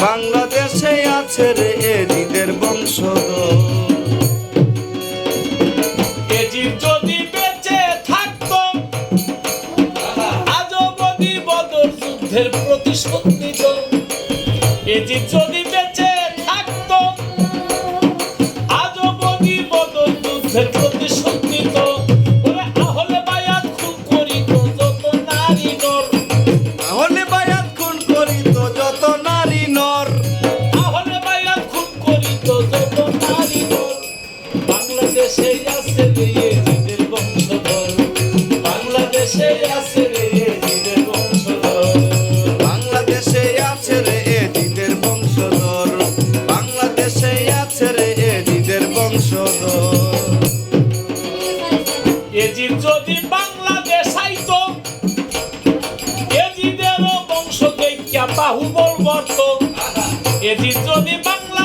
বাংলাদেশে আছে যদি বেঁচে থাকতো আজও বদি যুদ্ধের প্রতিশোধ নিত এজিদ যদি বেঁচে থাকতো আজও বদি বদর যুদ্ধের বাংলাদেশে আছে দিয়ে বাংলাদেশে আছে রে জিদের বংশধর বাংলাদেশে আছে রে জিদের বংশধর বাংলাদেশে আছে রে জিদের বংশধর এজির যদি বাংলাদেশ আইতো এজিদেরও বংশ দেখা বাহুবল বর্ত। এজির যদি বাংলা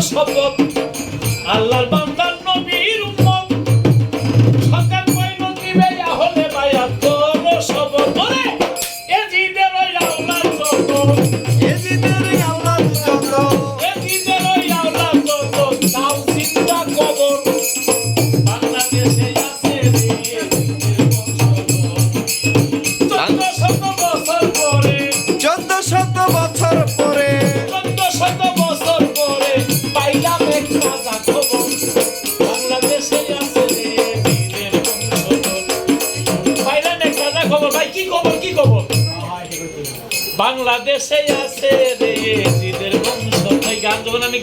শপথ আল্লাহর বান্দার কি খবর কি খবর? বাংলাদেশে আছে রে জিদের বংশ গান যখন আমি